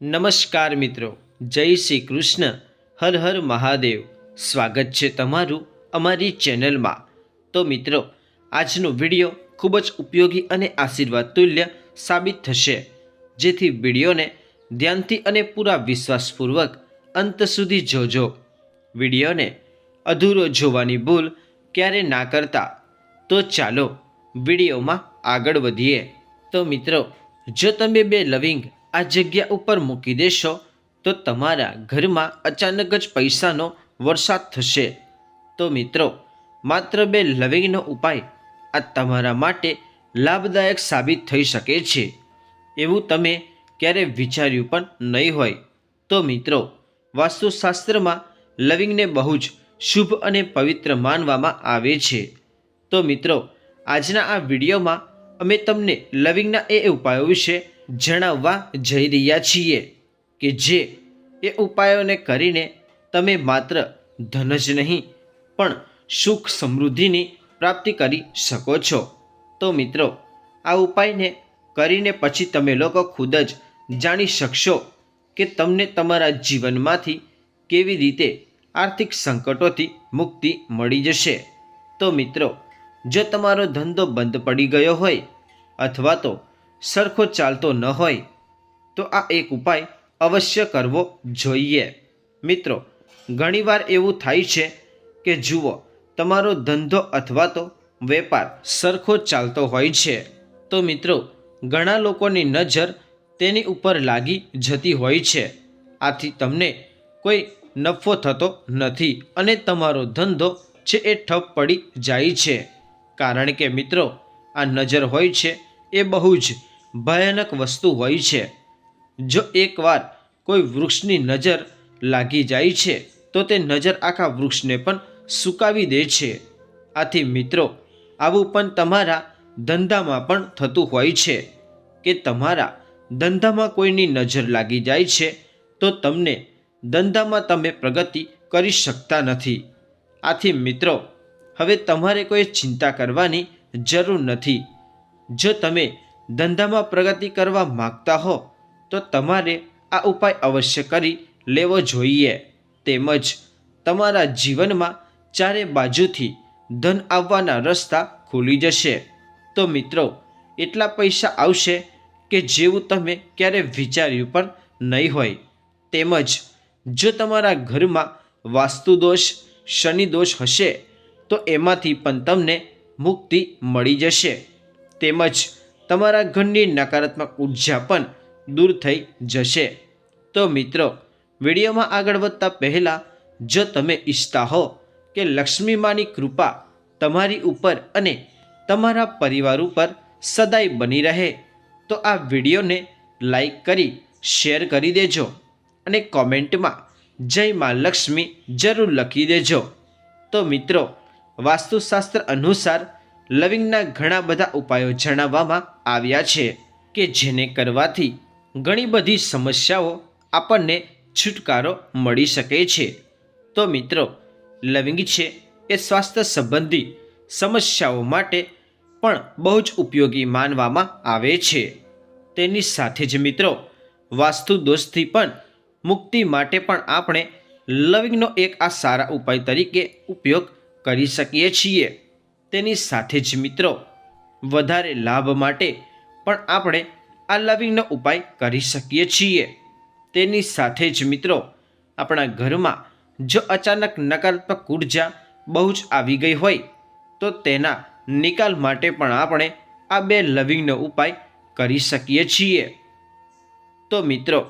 નમસ્કાર મિત્રો, જય શ્રી કૃષ્ણ, હર હર મહાદેવ. સ્વાગત છે તમારું અમારી ચેનલમાં. તો મિત્રો, આજનો વીડિયો ખૂબ જ ઉપયોગી અને આશીર્વાદ તુલ્ય સાબિત થશે, જેથી વિડીયોને ધ્યાનથી અને પૂરા વિશ્વાસપૂર્વક અંત સુધી જોજો. વિડીયોને અધૂરો જોવાની ભૂલ ક્યારે ના કરતા? તો ચાલો વિડીયોમાં આગળ વધીએ. તો મિત્રો, જો તમે બે લવિંગ આ જગ્યા ઉપર મૂકી દેશો, તો તમારા ઘરમાં અચાનક જ પૈસાનો વરસાદ થશે. તો મિત્રો, માત્ર બે લવિંગનો ઉપાય આ તમારા માટે લાભદાયક સાબિત થઈ શકે છે. એવું તમે ક્યારે વિચાર્યું પણ નહીં હોય. તો મિત્રો, વાસ્તુશાસ્ત્રમાં લવિંગને બહુ જ શુભ અને પવિત્ર માનવામાં આવે છે. તો મિત્રો, આજના આ વિડીયોમાં અમે તમને લવિંગના એ ઉપાયો વિશે જણાવવા જઈ રહ્યા છીએ કે જે એ ઉપાયોને કરીને તમે માત્ર ધન જ નહીં, પણ સુખ સમૃદ્ધિની પ્રાપ્તિ કરી શકો છો. તો મિત્રો, આ ઉપાયને કરીને પછી તમે લોકો ખુદ જ જાણી શકશો કે તમને તમારા જીવનમાંથી કેવી રીતે આર્થિક સંકટોથી મુક્તિ મળી જશે. તો મિત્રો, જો તમારો ધંધો બંધ પડી ગયો હોય અથવા તો સરખો ચાલતો ન હોય, તો આ એક ઉપાય અવશ્ય કરવો જોઈએ. મિત્રો, ઘણીવાર એવું થાય છે કે જુઓ, તમારો ધંધો અથવા તો વેપાર સરખો ચાલતો હોય છે, તો મિત્રો, ઘણા લોકોની નજર તેની ઉપર લાગી જતી હોય છે. આથી તમને કોઈ નફો થતો નથી અને તમારો ધંધો છે એ ઠપ પડી જાય છે. કારણ કે મિત્રો, આ નજર હોય છે એ બહુ જ ભયાનક વસ્તુ હોય છે. જો એકવાર કોઈ વૃક્ષની નજર લાગી જાય છે, તો તે નજર આખા વૃક્ષને પણ સુકાવી દે છે. આથી મિત્રો, આવું પણ તમારા ધંધામાં પણ થતું હોય છે કે તમારા ધંધામાં કોઈની નજર લાગી જાય છે, તો તમને ધંધામાં તમે પ્રગતિ કરી શકતા નથી. આથી મિત્રો, હવે તમારે કોઈ ચિંતા કરવાની જરૂર નથી. જો તમે ધંધામાં પ્રગતિ કરવા માગતા હો, તો તમારે આ ઉપાય અવશ્ય કરી લેવો જોઈએ. તેમજ તમારા જીવનમાં ચારે બાજુથી ધન આવવાના રસ્તા ખુલી જશે. તો મિત્રો, એટલા પૈસા આવશે કે જેવું તમે ક્યારે વિચાર્યું પણ નહીં હોય. તેમજ જો તમારા ઘરમાં વાસ્તુદોષ શનિદોષ હશે, તો એમાંથી પણ તમને મુક્તિ મળી જશે. તેમજ તમારા ઘરની નકારાત્મક ઊર્જા પણ દૂર થઈ જશે. તો મિત્રો, વિડીયોમાં આગળ વધતા પહેલાં જો તમે ઈચ્છતા હો કે લક્ષ્મી માની કૃપા તમારી ઉપર અને તમારા પરિવાર ઉપર સદાય બની રહે, તો આ વિડીયોને લાઈક કરી, શેર કરી દેજો અને કોમેન્ટમાં જય માં લક્ષ્મી જરૂર લખી દેજો. તો મિત્રો, વાસ્તુશાસ્ત્ર અનુસાર લવિંગના ઘણા બધા ઉપાયો જણાવવામાં આવ્યા છે કે જેને કરવાથી ઘણી બધી સમસ્યાઓ આપણને છુટકારો મળી શકે છે. તો મિત્રો, લવિંગ છે એ સ્વાસ્થ્ય સંબંધી સમસ્યાઓ માટે પણ બહુ જ ઉપયોગી માનવામાં આવે છે. તેની સાથે જ મિત્રો, વાસ્તુ દોષથી પણ મુક્તિ માટે પણ આપણે લવિંગનો એક આ સારા ઉપાય તરીકે ઉપયોગ કરી શકીએ છીએ. તેની સાથે જ મિત્રો, વધારે લાભ માટે પણ આપણે આ લવિંગનો ઉપાય કરી શકીએ છીએ. તેની સાથે જ મિત્રો, આપણા ઘરમાં જો અચાનક નકારાત્મક ઊર્જા બહુ જ આવી ગઈ હોય, તો તેના નિકાલ માટે પણ આપણે આ બે લવિંગનો ઉપાય કરી શકીએ છીએ. તો મિત્રો,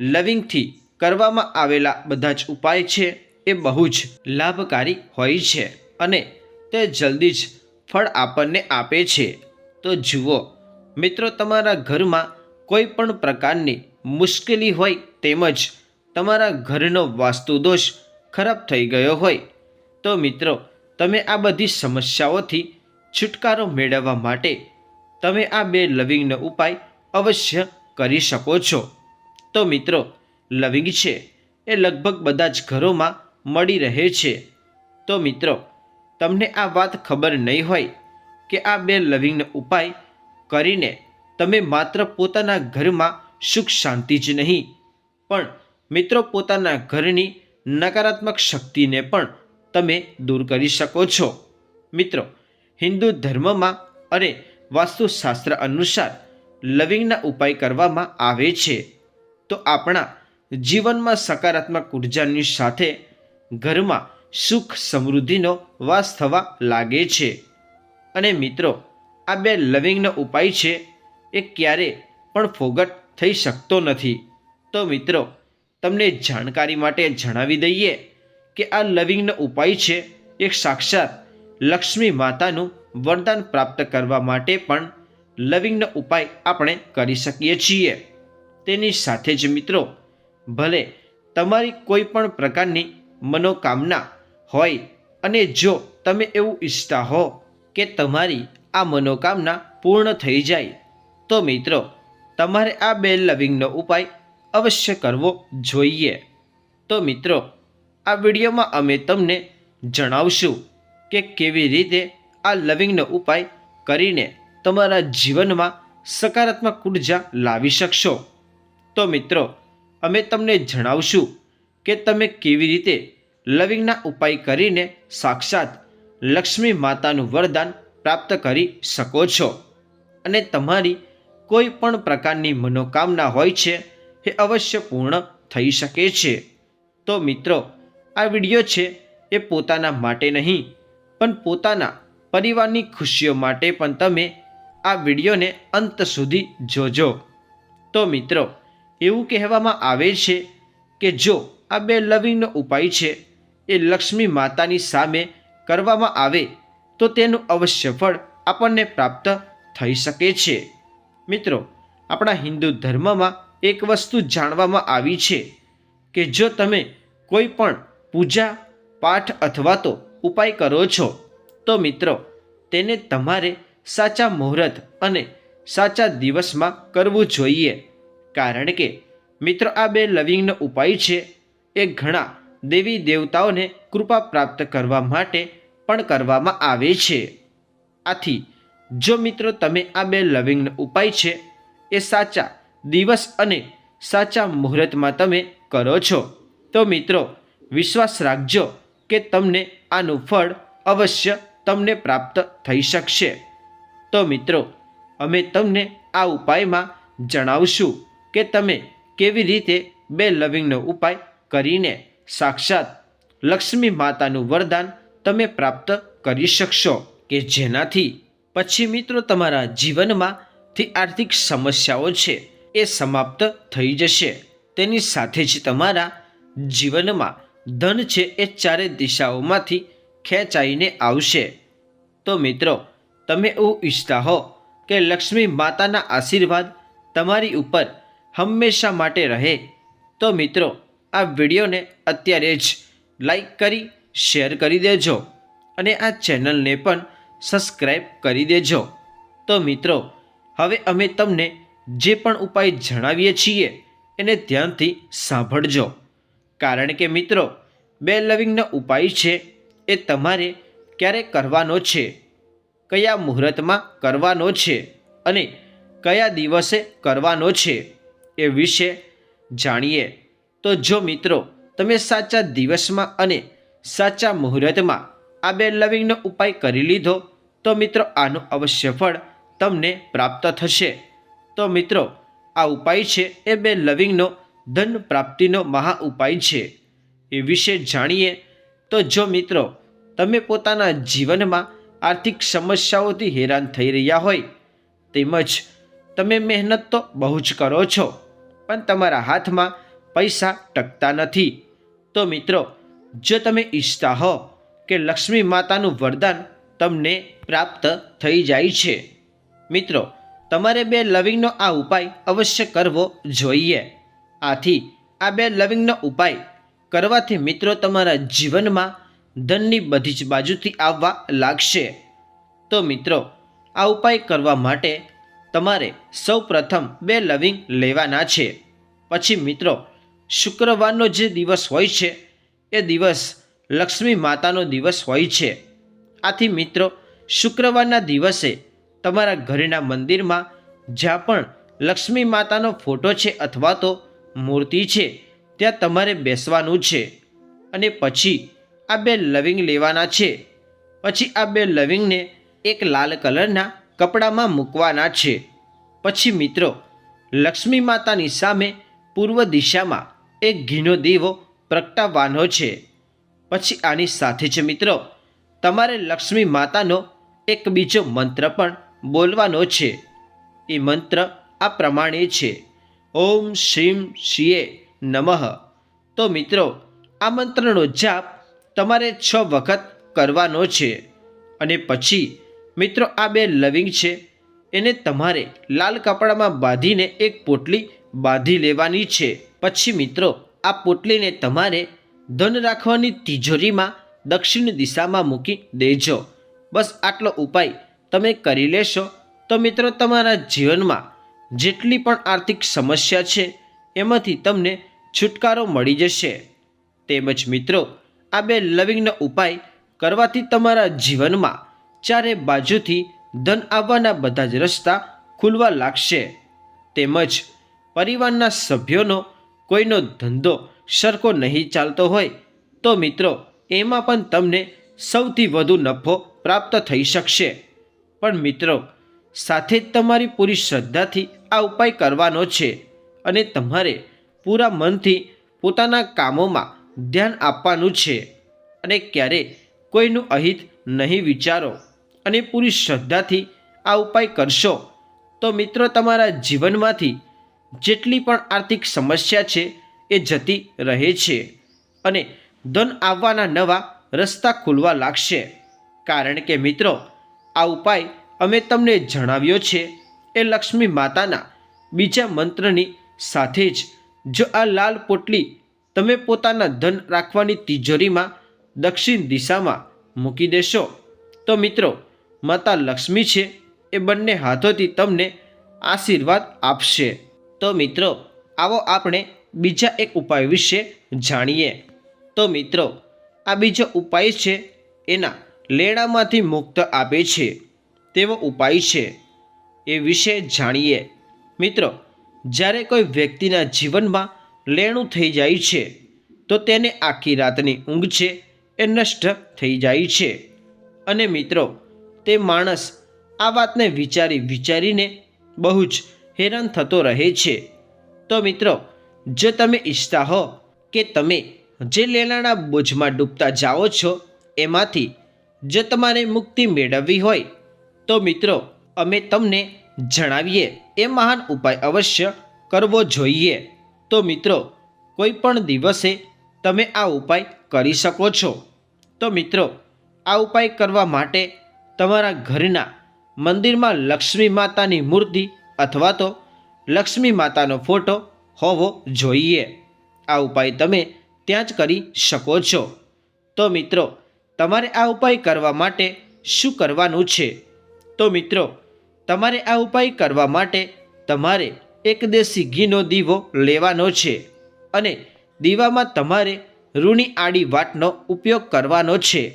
લવિંગથી કરવામાં આવેલા બધા જ ઉપાય છે, એ બહુ જ લાભકારી હોય છે અને તે જલ્દી જ ફળ આપણને આપે છે. તો જુઓ, મિત્રો, તમારા ઘરમાં કોઈ પણ પ્રકારની મુશ્કેલી હોય તેમજ તમારા ઘરનો વાસ્તુદોષ ખરાબ થઈ ગયો હોય, તો મિત્રો, તમે આ બધી સમસ્યાઓથી છુટકારો મેળવવા માટે તમે આ બે લવિંગનો ઉપાય અવશ્ય કરી શકો છો. તો મિત્રો, લવિંગ છે એ લગભગ બધા જ ઘરોમાં મળી રહે છે. તો મિત્રો તમને આ વાત ખબર નહીં હોય કે આ બે લવિંગનો ઉપાય કરીને તમે માત્ર પોતાના ઘરમાં સુખ શાંતિ જ નહીં, પણ મિત્રો પોતાના ઘરની નકારાત્મક શક્તિને પણ તમે દૂર કરી શકો છો. મિત્રો, હિન્દુ ધર્મમાં અને વાસ્તુશાસ્ત્ર અનુસાર લવિંગના ઉપાય કરવામાં આવે છે. તો આપણા જીવનમાં સકારાત્મક ઉર્જાની સાથે ઘરમાં સુખ સમૃદ્ધિનો વાસ થવા લાગે છે. અને મિત્રો, આ બે લવિંગનો ઉપાય છે, એ ક્યારે પણ ફોગટ થઈ શકતો નથી. તો મિત્રો, તમને જાણકારી માટે જણાવી દઈએ કે આ લવિંગનો ઉપાય છે, એક સાક્ષાત લક્ષ્મી માતાનું વરદાન પ્રાપ્ત કરવા માટે પણ લવિંગનો ઉપાય આપણે કરી શકીએ છીએ. તેની સાથે જ મિત્રો, ભલે તમારી કોઈ પણ પ્રકારની મનોકામના હોય અને જો તમે એવું ઈચ્છતા હો કે તમારી આ મનોકામના પૂર્ણ થઈ જાય, તો મિત્રો, તમારે આ બે લવિંગનો ઉપાય અવશ્ય કરવો જોઈએ. તો મિત્રો, આ વિડીયોમાં અમે તમને જણાવશું કે કેવી રીતે આ લવિંગનો ઉપાય કરીને તમારા જીવનમાં સકારાત્મક ઊર્જા લાવી શકશો. તો મિત્રો, અમે તમને જણાવશું કે તમે કેવી રીતે લવિંગના ઉપાય કરીને સાક્ષાત લક્ષ્મી માતાનું વરદાન પ્રાપ્ત કરી શકો છો. અને તમારી કોઈ પણ પ્રકારની મનોકામના હોય છે, એ અવશ્ય પૂર્ણ થઈ શકે છે. તો મિત્રો, આ વીડિયો છે એ પોતાના માટે નહીં, પણ પોતાના પરિવારની ખુશીઓ માટે પણ તમે આ વિડીયોને અંત સુધી જોજો. તો મિત્રો, એવું કહેવામાં આવે છે કે જો આ બે લવિંગનો ઉપાય છે એ લક્ષ્મી માતાની સામે કરવામાં આવે તો તેનું અવશ્ય ફળ આપણને પ્રાપ્ત થઈ શકે છે. મિત્રો, આપણા હિન્દુ ધર્મમાં એક વસ્તુ જાણવામાં આવી છે કે જો તમે કોઈ પણ પૂજા, પાઠ અથવા તો ઉપાય કરો છો, તો મિત્રો, તેને તમારે સાચા મુહૂર્ત અને સાચા દિવસમાં કરવું જોઈએ. કારણ કે, મિત્રો, આ બે લવિંગનો ઉપાય છે એ ઘણા દેવી દેવતાઓને કૃપા પ્રાપ્ત કરવા માટે પણ કરવામાં આવે છે. આથી, જો મિત્રો તમે આ બે લવિંગનો ઉપાય છે, એ સાચા દિવસ અને સાચા મુહૂર્તમાં તમે કરો છો, તો મિત્રો, વિશ્વાસ રાખજો કે તમને આનું ફળ અવશ્ય તમને પ્રાપ્ત થઈ શકશે. તો મિત્રો, અમે તમને આ ઉપાયમાં જણાવશું કે તમે કેવી રીતે બે લવિંગનો ઉપાય કરીને સાક્ષાત લક્ષ્મી માતાનું વરદાન તમે પ્રાપ્ત કરી શકશો કે જેનાથી પછી મિત્રો તમારા જીવનમાંથી આર્થિક સમસ્યાઓ છે એ સમાપ્ત થઈ જશે. તેની સાથે જ તમારા જીવનમાં ધન છે એ ચારે દિશાઓમાંથી ખેંચાઈને આવશે. તો મિત્રો, તમે એવું ઈચ્છતા હો કે લક્ષ્મી માતાના આશીર્વાદ તમારી ઉપર હંમેશા માટે રહે? તો મિત્રો આ વિડીયોને અત્યારે જ લાઈક કરી શેર કરી દેજો અને આ ચેનલને પણ સબસ્ક્રાઈબ કરી દેજો. તો મિત્રો, હવે અમે તમને જે પણ ઉપાય જણાવીએ છીએ એને ધ્યાનથી સાંભળજો. કારણ કે મિત્રો, બે લવિંગનો ઉપાય છે એ તમારે ક્યારે કરવાનો છે, કયા મુહૂર્તમાં કરવાનો છે અને કયા દિવસે કરવાનો છે એ વિશે જાણીએ. તો જો મિત્રો, તમે સાચા દિવસમાં અને સાચા મુહૂર્તમાં આ બે લવિંગનો ઉપાય કરી લીધો, તો મિત્રો આનું અવશ્ય ફળ તમને પ્રાપ્ત થશે. તો મિત્રો, આ ઉપાય છે એ બે લવિંગનો ધન પ્રાપ્તિનો મહા ઉપાય છે. એ વિશે જાણીએ તો જો મિત્રો, તમે પોતાના જીવનમાં આર્થિક સમસ્યાઓથી હેરાન થઈ રહ્યા હોય, તેમજ તમે મહેનત તો બહુ જ કરો છો, પણ તમારા હાથમાં પૈસા ટકતા નથી. તો મિત્રો, જો તમે ઈચ્છતા હો કે લક્ષ્મી માતાનું વરદાન તમને પ્રાપ્ત થઈ જાય છે, મિત્રો, તમારે બે લવિંગનો આ ઉપાય અવશ્ય કરવો જોઈએ. આથી, આ બે લવિંગનો ઉપાય કરવાથી મિત્રો તમારા જીવનમાં ધનની બધી જ બાજુથી આવવા લાગશે. તો મિત્રો, આ ઉપાય કરવા માટે તમારે સૌ પ્રથમ બે લવિંગ લેવાના છે. પછી મિત્રો શુક્રવારનો જે દિવસ હોય છે, એ દિવસ લક્ષ્મી માતાનો દિવસ હોય છે. આથી મિત્રો, શુક્રવારના દિવસે તમારા ઘરના મંદિરમાં જ્યાં પણ લક્ષ્મી માતાનો ફોટો છે અથવા તો મૂર્તિ છે, ત્યાં તમારે બેસવાનું છે. અને પછી આ બે લવિંગ લેવાના છે. પછી આ બે લવિંગને એક લાલ કલરના કપડામાં મૂકવાના છે. પછી મિત્રો, લક્ષ્મી માતાની સામે પૂર્વ દિશામાં એક ઘીનો દીવો પ્રગટાવવાનો છે. પછી આની સાથે જ મિત્રો, તમારે લક્ષ્મી માતાનો એક બીજો મંત્ર પણ બોલવાનો છે. એ મંત્ર આ પ્રમાણે છે. ઓમ શ્રીમ શિયે નમઃ. તો મિત્રો, આ મંત્રનો જાપ તમારે છ વખત કરવાનો છે. અને પછી, મિત્રો, આ બે લવિંગ છે. એને તમારે લાલ કપડામાં બાંધીને એક પોટલી બાંધી લેવાની છે. પછી મિત્રો, આ પોટલીને તમારે ધન રાખવાની તિજોરીમાં દક્ષિણ દિશામાં મૂકી દેજો. બસ આટલો ઉપાય તમે કરી લેશો. તો મિત્રો, તમારા જીવનમાં જેટલી પણ આર્થિક સમસ્યા છે, એમાંથી તમને છુટકારો મળી જશે. તેમજ મિત્રો, આ બે લવિંગનો ઉપાય કરવાથી તમારા જીવનમાં ચારે બાજુથી ધન આવવાના બધા જ રસ્તા ખુલવા લાગશે. તેમજ પરિવારના સભ્યોનો કોઈનો ધંધો સરખો નહીં ચાલતો હોય, તો મિત્રો, એમાં પણ તમને સૌથી વધુ નફો પ્રાપ્ત થઈ શકશે. પણ મિત્રો, સાથે જ તમારી પૂરી શ્રદ્ધાથી આ ઉપાય કરવાનો છે અને તમારે પૂરા મનથી પોતાના કામોમાં ધ્યાન આપવાનું છે. અને ક્યારે કોઈનું અહિત નહીં વિચારો અને પૂરી શ્રદ્ધાથી આ ઉપાય કરશો, તો મિત્રો, તમારા જીવનમાંથી જેટલી પણ આર્થિક સમસ્યા છે એ જતી રહે છે અને ધન આવવાના નવા રસ્તા ખુલવા લાગશે. કારણ કે મિત્રો, આ ઉપાય અમે તમને જણાવ્યો છે એ લક્ષ્મી માતાના બીજા મંત્રની સાથે જ. જો આ લાલ પોટલી તમે પોતાના ધન રાખવાની તિજોરીમાં દક્ષિણ દિશામાં મૂકી દેશો, તો મિત્રો, માતા લક્ષ્મી છે એ બંને હાથોથી તમને આશીર્વાદ આપશે. તો મિત્રો, આવો આપણે બીજા એક ઉપાય વિશે જાણીએ. તો મિત્રો, આ બીજો ઉપાય છે, એના લેણામાંથી મુક્ત આપે છે. તેવો ઉપાય છે, એ વિશે જાણીએ. મિત્રો, જ્યારે કોઈ વ્યક્તિના જીવનમાં લેણું થઈ જાય છે, તો તેને આખી રાતની ઊંઘ છે, એ નષ્ટ થઈ જાય છે. અને મિત્રો, તે માણસ આ વાતને વિચારી વિચારીને બહુ જ હેરાન થતો રહે છે. તો મિત્રો, જો તમે ઈચ્છતા હો કે તમે જે લેણાના બોજમાં ડૂબતા જાઓ છો, એમાંથી જો તમારે મુક્તિ મેળવવી હોય, તો મિત્રો, અમે તમને જણાવીએ, એ મહાન ઉપાય અવશ્ય કરવો જોઈએ. તો મિત્રો, કોઈ પણ દિવસે તમે આ ઉપાય કરી શકો છો. તો મિત્રો, આ ઉપાય કરવા માટે તમારા ઘરના મંદિરમાં લક્ષ્મી માતાની મૂર્તિ અથવા તો લક્ષ્મી માતાનો ફોટો હોવો જોઈએ. આ ઉપાય તમે ત્યાં જ કરી શકો છો. તો મિત્રો, તમારે આ ઉપાય કરવા માટે શું કરવાનું છે? તો મિત્રો, તમારે આ ઉપાય કરવા માટે તમારે એક દેશી ઘીનો દીવો લેવાનો છે અને દીવામાં તમારે રૂની આડી વાટનો ઉપયોગ કરવાનો છે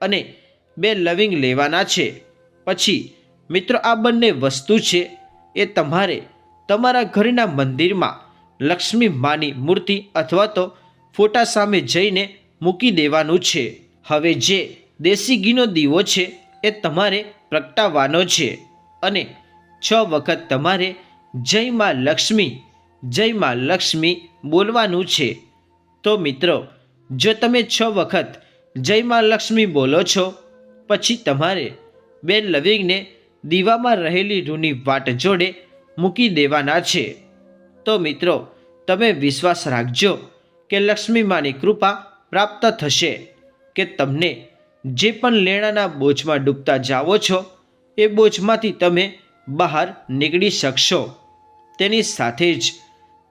અને બે લવિંગ લેવાના છે. પછી, મિત્રો, આ બંને વસ્તુ છે એ તમારે તમારા ઘરના મંદિરમાં લક્ષ્મી માની મૂર્તિ અથવા તો ફોટા સામે જઈને મૂકી દેવાનું છે. હવે જે દેશી ઘીનો દીવો છે એ તમારે પ્રગટાવવાનો છે અને છ વખત તમારે જય માં લક્ષ્મી, જય માં લક્ષ્મી બોલવાનું છે. તો મિત્રો, જો તમે છ વખત જય માં લક્ષ્મી બોલો છો, પછી તમારે બે લવિંગને દીવામાં રહેલી રૂની વાટ જોડે મૂકી દેવાના છે. તો મિત્રો, તમે વિશ્વાસ રાખજો કે લક્ષ્મી માની કૃપા પ્રાપ્ત થશે કે તમને જે પણ લેણાના બોજમાં ડૂબતા જાઓ છો, એ બોજમાંથી તમે બહાર નીકળી શકશો. તેની સાથે જ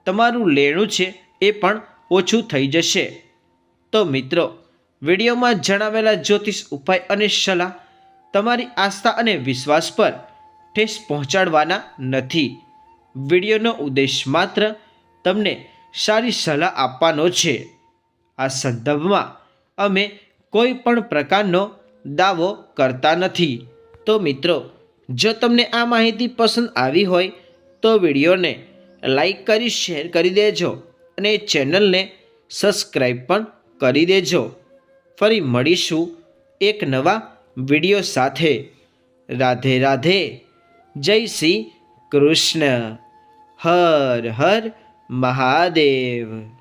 તમારું લેણું છે એ પણ ઓછું થઈ જશે. તો મિત્રો, વિડીયોમાં જણાવેલા જ્યોતિષ ઉપાય અને સલાહ તમારી આસ્થા અને વિશ્વાસ પર ઠેસ પહોંચાડવાના નથી. વિડીયોનો ઉદ્દેશ માત્ર તમને સારી સલાહ આપવાનો છે. આ સંદર્ભમાં અમે કોઈ પણ પ્રકારનો દાવો કરતા નથી. તો મિત્રો, જો તમને આ માહિતી પસંદ આવી હોય, તો વિડીયોને લાઈક કરી, શેર કરી દેજો અને ચેનલને સબસ્ક્રાઈબ પણ કરી દેજો. ફરી મળીશું એક નવા વીડિયો સાથે રાધે રાધે. જય શ્રી કૃષ્ણ. હર હર મહાદેવ.